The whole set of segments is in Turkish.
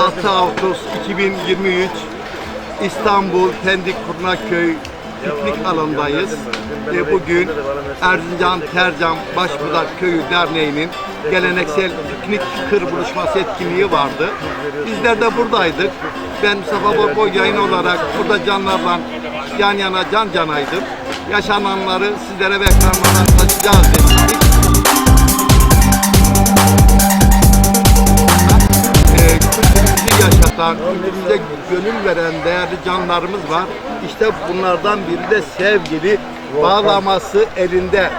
6 Ağustos 2023 İstanbul Pendik Kurnaköy piknik alanındayız. Ve bugün Erzincan Tercan Başbudak Köyü Derneği'nin geleneksel piknik kır buluşması etkinliği vardı. Bizler de buradaydık. Ben Mustafa Borboy yayın olarak burada canlarla yan yana can canaydım. Yaşananları sizlere ve ekranlarına taşıyacağız dedik. Kültürümüze gönül veren değerli canlarımız var. İşte bunlardan biri de sevgili bağlaması elinde.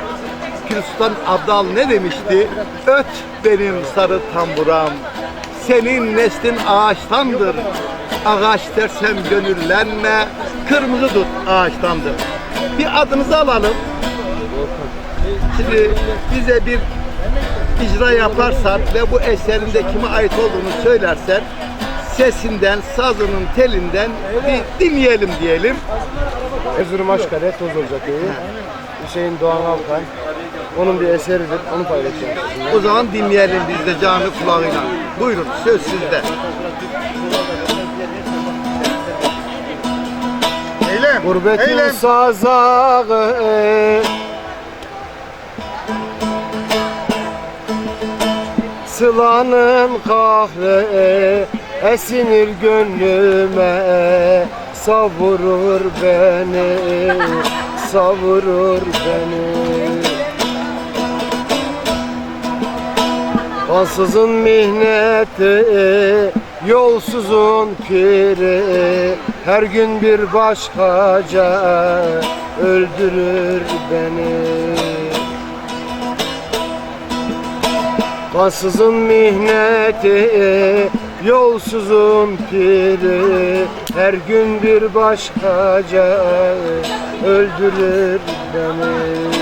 Pir Sultan Abdal ne demişti? Öt benim sarı tamburam, senin neslin ağaçtandır. Ağaç dersem gönüllenme, kırmızı tut ağaçtandır. Bir adınızı alalım. Şimdi bize bir icra yaparsan ve bu eserin de kime ait olduğunu söylersen sesinden, sazının telinden bir dinleyelim diyelim. Erzurum Aşkale Tozolca Köyü. Hüseyin Doğan Alkay. Onun bir eseridir. Onu paylaşacağım. O zaman dinleyelim biz de canı kulağıyla. Buyurun söz sizde. Eylem. Gurbetin Eylem. sazağı Sılanın kahve esinir gönlüme Savurur beni, savurur beni. Ansızın mihneti, yolsuzun piri. Her gün bir başkaca öldürür beni. Kansızın mihneti, yolsuzun piri Her gün bir başkaca öldürür beni.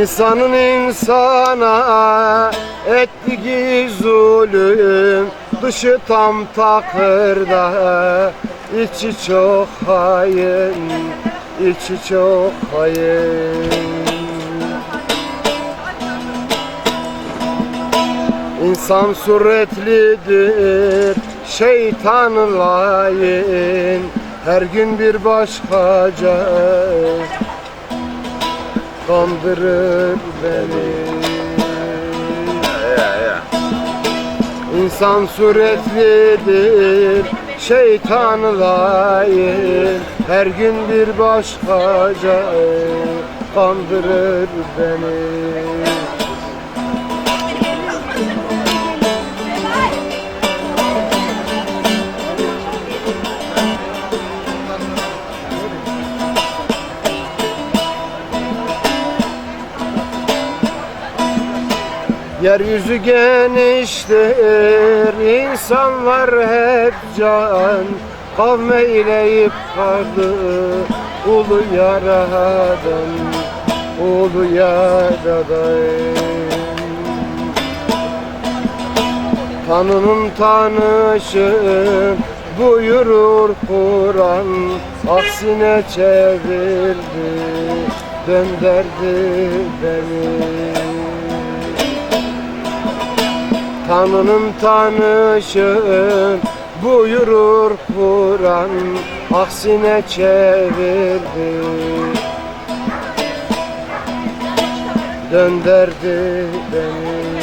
İnsanın insana ettiği zulüm Dışı tam takırda. İçi çok hain içi çok hain İnsan suretlidir şeytan layin. Her gün bir başkaca kandırır beni. İnsan suretlidir şeytan layin. Her gün bir başkaca kandırır beni Yeryüzü geniştir, insanlar hep can. Kavme eyleyip kaldı ulu yaradan Ulu yaradan. Tanrı'nın tanışı buyurur Kur'an Aksine çevirdi, döndürdü beni Tanrı'nın tanışın buyurur Kur'an Aksine çevirdi. Döndürdü beni.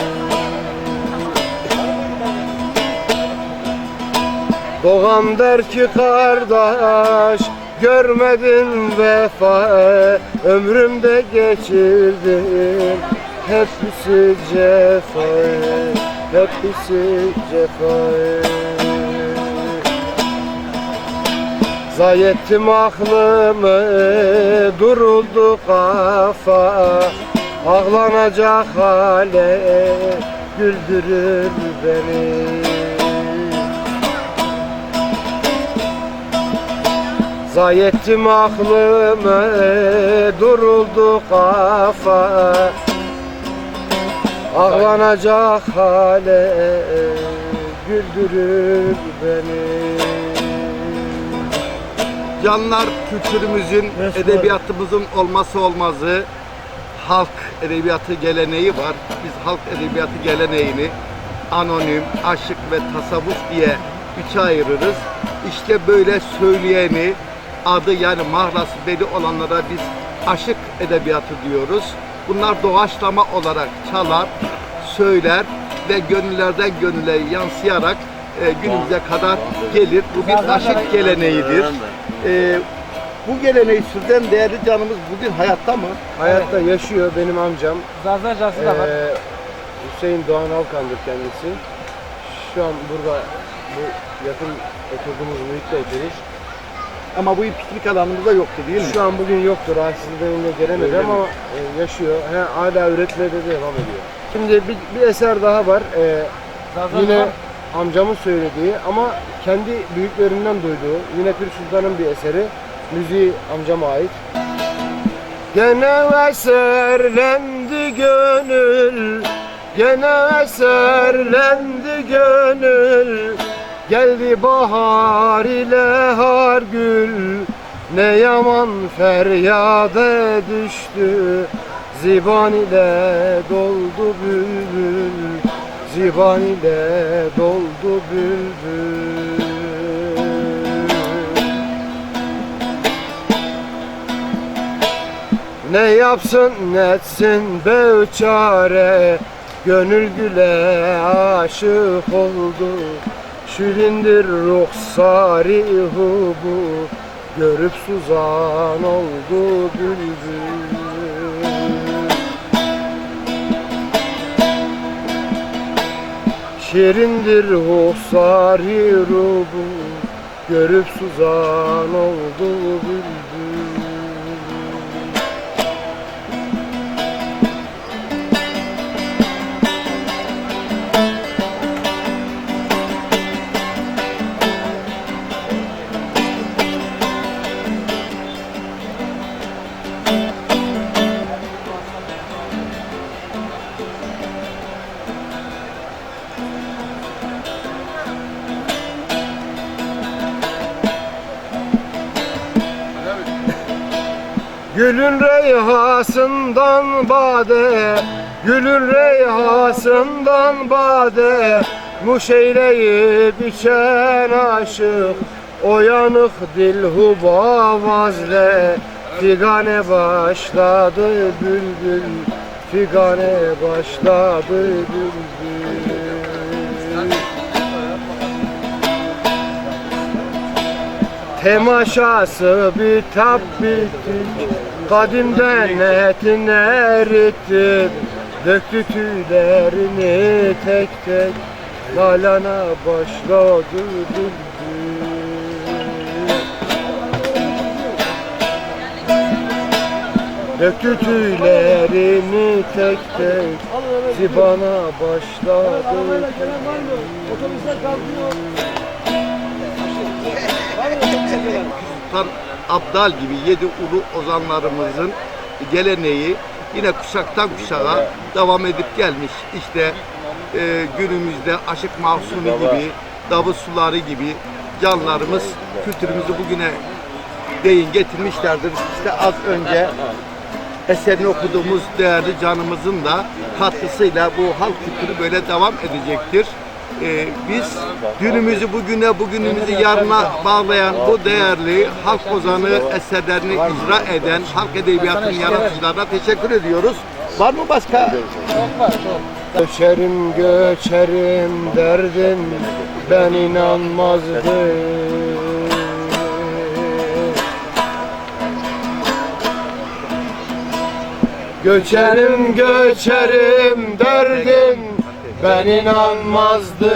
Doğan der ki kardeş görmedim vefa Ömrümde geçirdim hepsi cefa Hepsi cefa Zayettim aklımı duruldu kafa. Ağlanacak hale güldürür beni. Zayettim aklımı duruldu kafa Ağlanacak hale güldürür beni Canlar kültürümüzün, edebiyatımızın olması olmazı halk edebiyatı geleneği var. Biz halk edebiyatı geleneğini anonim, aşık ve tasavvuf diye üçe ayırırız. İşte böyle söyleyeni, adı yani mahrası belli olanlara biz aşık edebiyatı diyoruz. Bunlar doğaçlama olarak çalar, söyler ve gönüllerden gönüle yansıyarak e, günümüze kadar gelir. Bu bir aşık geleneğidir. E, bu geleneği sürdüren değerli canımız bugün hayatta mı? Hayatta yaşıyor benim amcam. Zaza Cası da var. Ee, Hüseyin Doğan Alkan'dır kendisi. Şu an burada bu yakın oturduğumuz muhitte oturur. Ama bu piknik alanımızda yoktu değil mi? Şu an bugün yoktur. Rahatsızlığı nedeniyle gelemedi Öyle mi? ama e, yaşıyor. He, hala üretmeye de devam ediyor. Şimdi bir, bir eser daha var. Ee, Zaza yine var. amcamın söylediği ama kendi büyüklerinden duyduğu yine Pir Sultan'ın bir eseri. Müziği amcama ait. Gene eserlendi gönül Gene eserlendi gönül Geldi bahar ile har gül Ne yaman feryade düştü. Ziban ile doldu bülbül Ziban ile doldu bülbül. Ne yapsın ne etsin be çare Gönül güle aşık oldu Şirindir ruhsari hubu Görüp suzan oldu bülbül. Şirindir ruhsari rubu Görüp suzan oldu bülbül reyhasından bade Gülün reyhasından bade. Muş eyleyip içen aşık O yanık dilhuba vazle Figane başladı bülbül Figane başladı bülbül. Temaşası bitap bittik Kadimden etini erittik Döktü tüylerini tek tek. Lalana başladı bülbül Döktü tüylerini tek tek. Zibana başladı Sultan Abdal gibi yedi ulu ozanlarımızın geleneği yine kuşaktan kuşağa devam edip gelmiş. İşte e, günümüzde Aşık Mahsuni gibi, Davut Suları gibi canlarımız kültürümüzü bugüne değin getirmişlerdir. İşte az önce eserini okuduğumuz değerli canımızın da katkısıyla bu halk kültürü böyle devam edecektir. Ee, biz dünümüzü bugüne, bugünümüzü yarına bağlayan bu değerli halk ozanı eserlerini icra eden halk edebiyatının yaratıcılarına teşekkür ediyoruz. Var mı başka? Göçerim göçerim derdin ben inanmazdım Göçerim göçerim derdin ben inanmazdım.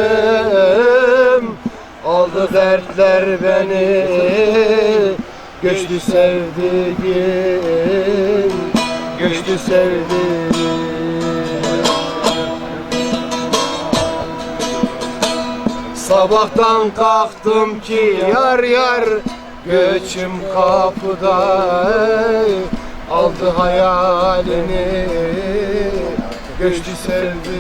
Aldı dertler beni. Göçtü sevdiğim. Göçtü sevdiğim. Sabahtan kalktım ki yar yar Göçüm kapıda. Aldı hayalini. Göçtü sevdiğim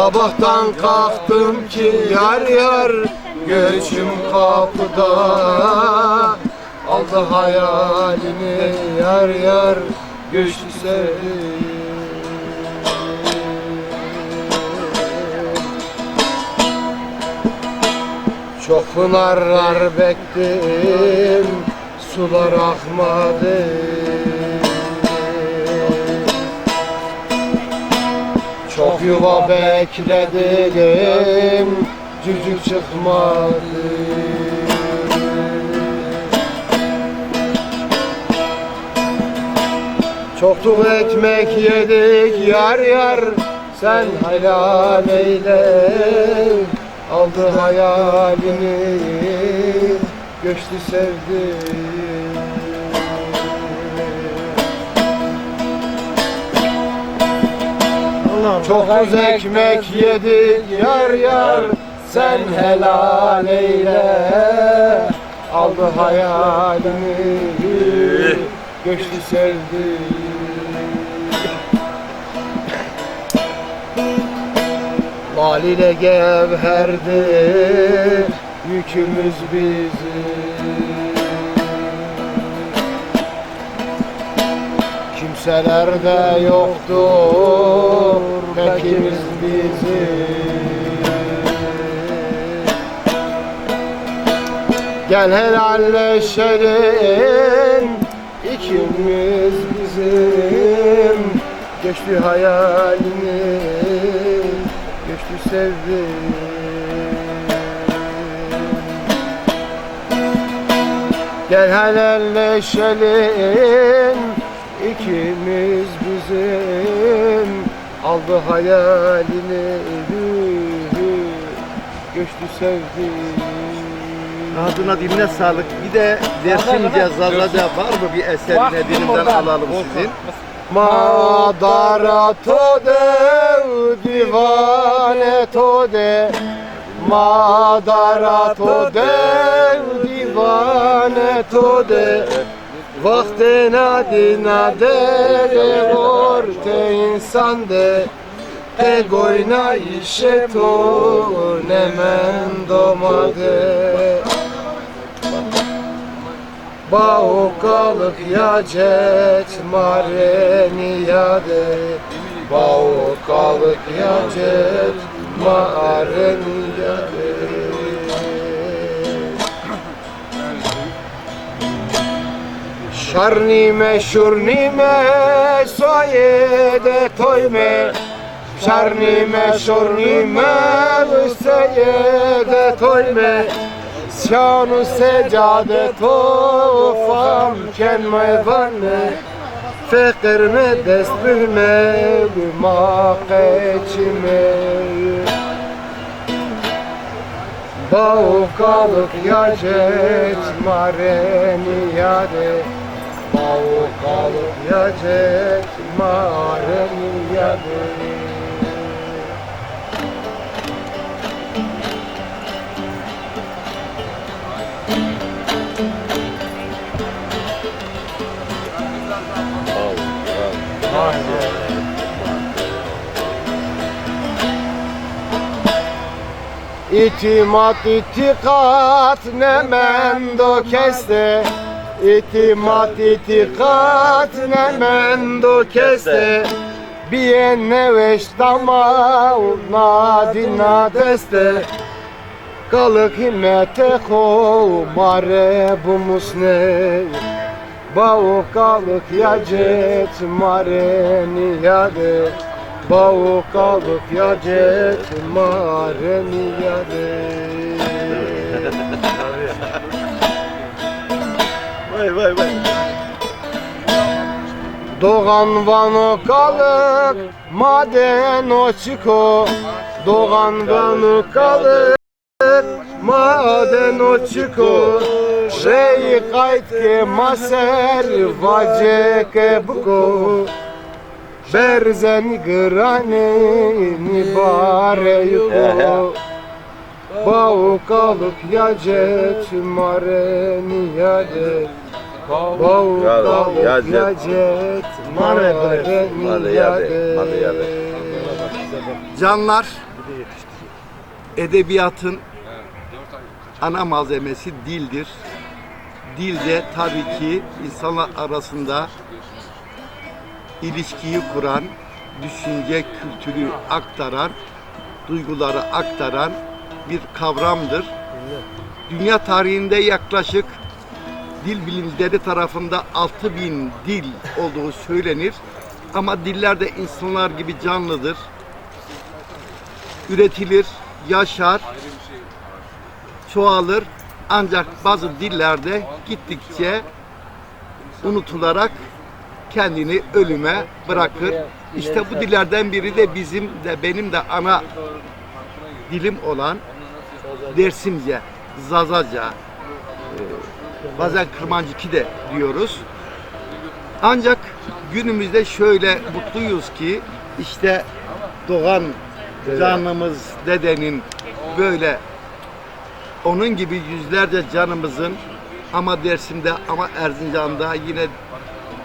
Sabahtan kalktım ki yar yar Göçüm kapıda. Aldı hayalini yar yar göçtü sevdi Çok pınarlar bektim sular akmadı Çok yuva bekledim cücük çıkmadı. Çoktuk ekmek yedik yar yar sen helal eyle. Aldı hayalini göçtü sevdi Çok uz ekmek yedik yar yar sen helal eyle. Aldı hayalini göçtü sevdi Mal ile gevherdi yükümüz bizim Kimseler de bekimiz bizim. Gel helalleşelim ikimiz bizim. Geçti hayalini Geçti sevdi Gel helalleşelim ikimiz bizim Aldı hayalini Göçtü sevdi Adına diline sağlık. Bir de dersince zazada var mı bir eserine dilimden alalım sizin? Madara tode divane tode. Madara tode divane tode Vakte nadina de orte insan de. Te goyna işe to nemen domade Baukalık yacet mareni yade Baukalık yacet mareni Şarnime şurnime soyede toyme Şarnime şurnime soyede toyme Şanu secade tofam ken meyvane. Fekir me dest bilme ma keçime Baukalık yacet mareni yade Baukalık yacet mareni yade İtimat itikat ne mendo keste İtimat itikat ne mendo keste Bien neveş dama nadina deste. Kalık himmete ko mare bu musne. Bao kalık yacet mare niyade. Bao kalık yacet mare niyade Vay vay vay. Doğan vanı kalık maden o. Çiko Doğan vanı kalık maden. o çiko Şey kayıt ke maser vace ke buko. Berzen grane nibare yuko. Bau kalık yacet mare niyade Mare yade. niyade Canlar edebiyatın ana malzemesi dildir. dilde tabii ki insanlar arasında ilişkiyi kuran, düşünce kültürü aktaran, duyguları aktaran bir kavramdır. Dünya tarihinde yaklaşık dil bilimcileri tarafında 6000 dil olduğu söylenir. Ama diller de insanlar gibi canlıdır. Üretilir, yaşar, çoğalır. Ancak bazı dillerde gittikçe unutularak kendini ölüme bırakır. İşte bu dillerden biri de bizim de benim de ana dilim olan Dersimce, Zazaca, e, bazen Kırmancıki de diyoruz. Ancak günümüzde şöyle mutluyuz ki işte doğan canımız dedenin böyle onun gibi yüzlerce canımızın ama Dersim'de ama Erzincan'da yine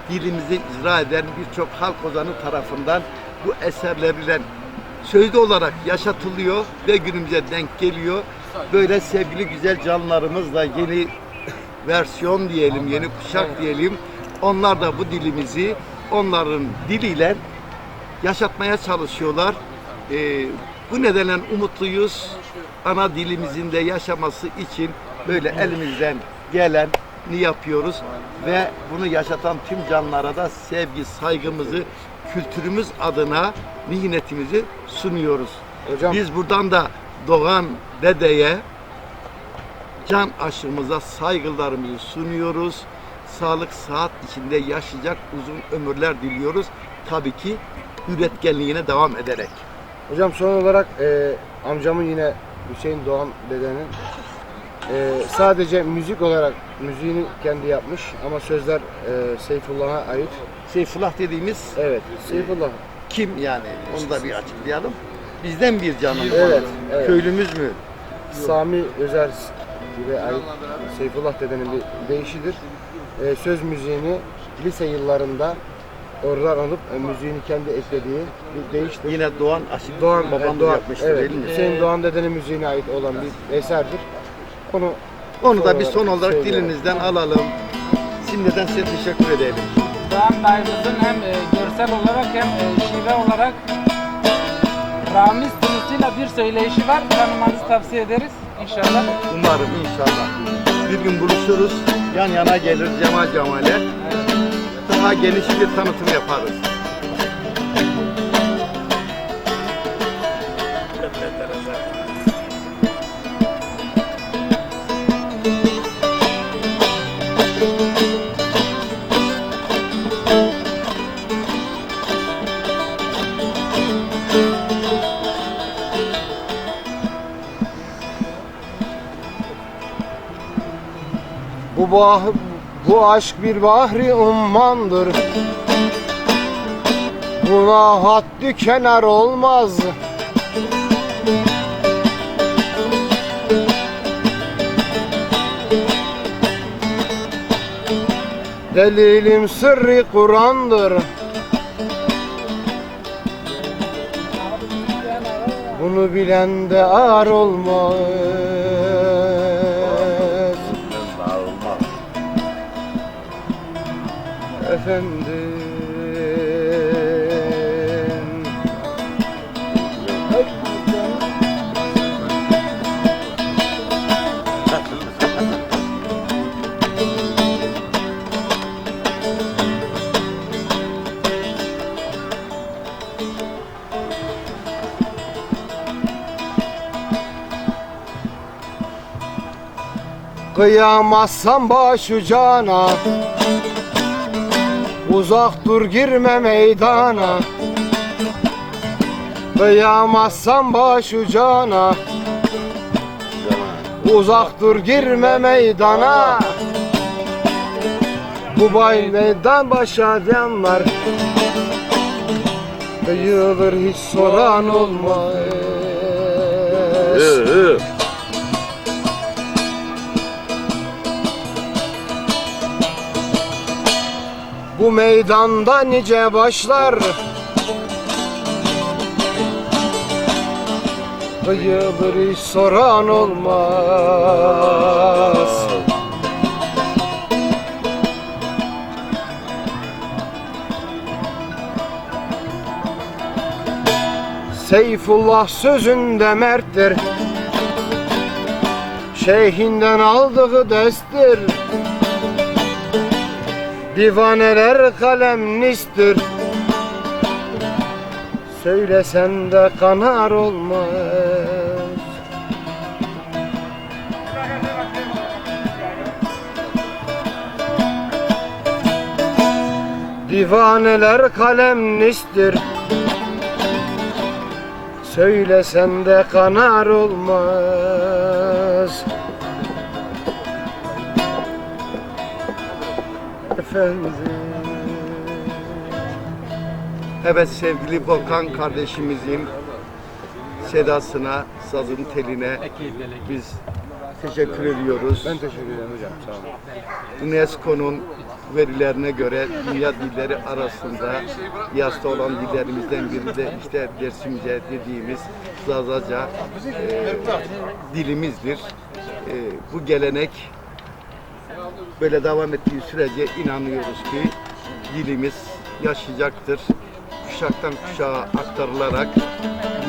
dilimizi icra eden birçok halk ozanı tarafından bu eserlerle sözlü olarak yaşatılıyor ve günümüze denk geliyor. Böyle sevgili güzel canlarımızla yeni versiyon diyelim, yeni kuşak diyelim. Onlar da bu dilimizi onların diliyle yaşatmaya çalışıyorlar. Ee, bu nedenle umutluyuz. Ana dilimizin de yaşaması için böyle elimizden gelen ni yapıyoruz ve bunu yaşatan tüm canlara da sevgi, saygımızı, kültürümüz adına mihnetimizi sunuyoruz. Hocam Biz buradan da Doğan dedeye can aşımıza saygılarımızı sunuyoruz. Sağlık saat içinde yaşayacak uzun ömürler diliyoruz. Tabii ki üretkenliğine devam ederek. Hocam son olarak e, amcamın yine Hüseyin Doğan dedenin e, sadece müzik olarak müziğini kendi yapmış ama sözler e, Seyfullah'a ait. Seyfullah dediğimiz Evet, Seyfullah. kim yani? Onu da bir açıklayalım. Bizden bir canım. Evet, evet. Köylümüz mü? Sami Özer ait Seyfullah dedenin bir deyişidir. E, söz müziğini lise yıllarında oradan alıp e, müziğini kendi eklediği bir deyiştir. Yine Doğan Aşık Doğan, babamız e, Doğan, yapmıştır evet, değil mi? Hüseyin Doğan dedenin müziğine ait olan bir eserdir. Onu Onu da bir son olarak Söyle. dilinizden alalım. Şimdiden size teşekkür edelim. Doğan dayımızın hem e, görsel olarak hem e, şive olarak Ramiz tınısıyla bir söyleyişi var. Tanımanızı tavsiye ederiz inşallah. Umarım inşallah. Bir gün buluşuruz. Yan yana gelir cemal cemale. Daha geniş bir tanıtım yaparız. Bu bah bu aşk bir bahri ummandır. Buna haddi kenar olmaz. Delilim sırrı Kur'an'dır. Bunu bilen de ar olmaz. Efendim Kıyamazsam başucana Uzak dur girme meydana. Kıyamazsam başucana Uzak dur girme meydana. Bu bay meydan başa yanlar Kıyılır hiç soran olmaz Bu meydanda nice başlar. Kıyılır hiç soran olmaz. Seyfullah sözünde merttir. Şeyhinden aldığı destir Divaneler kalemlistir Söylesen de kanar olmaz. Divaneler kalemlistir Söylesen de kanar olmaz Efendim Evet sevgili Volkan kardeşimizin sedasına, sazın teline biz teşekkür ediyoruz. Ben teşekkür ederim hocam sağ olun. UNESCO'nun verilerine göre dünya dilleri arasında yasta olan dillerimizden biri de işte Dersimce dediğimiz Zazaca e, dilimizdir. E, bu gelenek böyle devam ettiği sürece inanıyoruz ki dilimiz yaşayacaktır. Kuşaktan kuşağa aktarılarak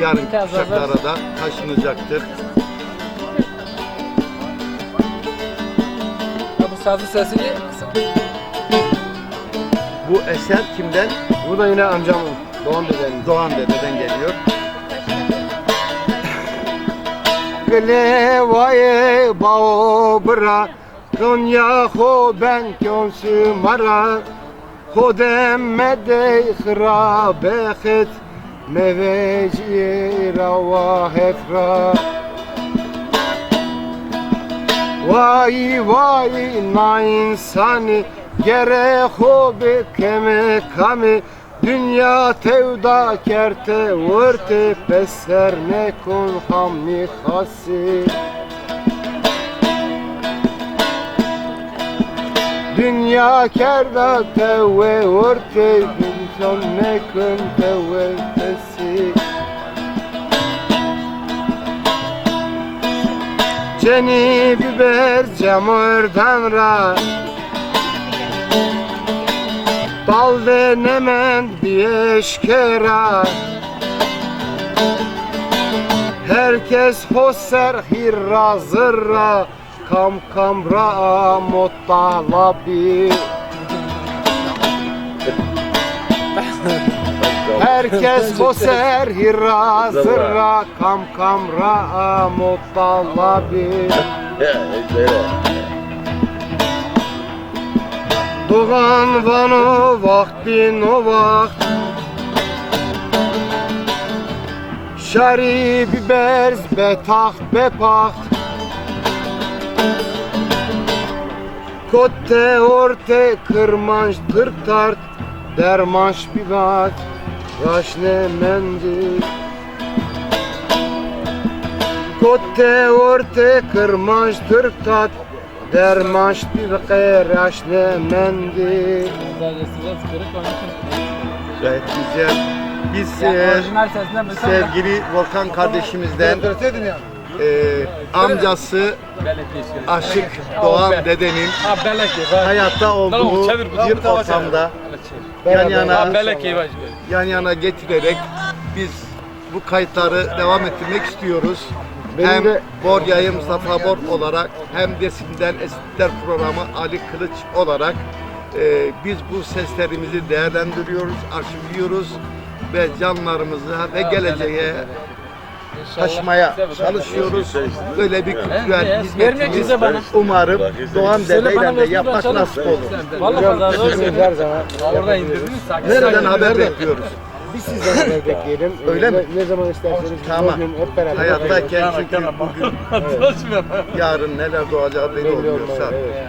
yarın kuşaklara da taşınacaktır. Ha, bu sazın sesini Bu eser kimden? Bu da yine amcamın Doğan dedenin. Doğan dededen geliyor. Glevaye bao bra Konya ho ben kyonsu mara Hodem mede khrabe khit Meveci rava hefra Vay vay na insani Gere hobi keme kami Dünya tevda kerte vurte Peser ne kun hammi khasi Dünya kerda tevve vurte İnsan ne kun tevve pesi Ceni biber camurdan ra. Bal denemen eşkera Herkes hosser hirra zırra Kam kamra muttalabi Herkes hosser hirra zırra. Kam kamra muttalabi Doğan vano vaktin o vakt. Şari biberz betaht bepaht Kotte orte kırmanç tırtart Dermanş bibat Raşne mendik Kotte orte kırmanç tırtart Dermanş bir raşne kırık onun için. Gayet güzel. Biz Yani e, sevgili Volkan kardeşimizden e, amcası Aşık Doğan dedenin hayatta olduğu bir ortamda yan yana yan yana getirerek biz bu kayıtları devam ettirmek istiyoruz. Benim hem de- Bor Yayın Mustafa Bor olarak hem Desim'den Esitler programı Ali Kılıç olarak e, biz bu seslerimizi değerlendiriyoruz, arşivliyoruz ve canlarımıza ve geleceğe taşımaya çalışıyoruz. Böyle bir kültürel hizmetimiz umarım Doğan dedeyle de yapmak nasip olur. Orada indirdiniz. Nereden haber bekliyoruz? Biz sizden haber bekleyelim. Öyle mi? Ne, zaman isterseniz Tamam. bugün hep beraber Hayattayken çünkü bugün yarın neler doğacağı belli olmaz, evet.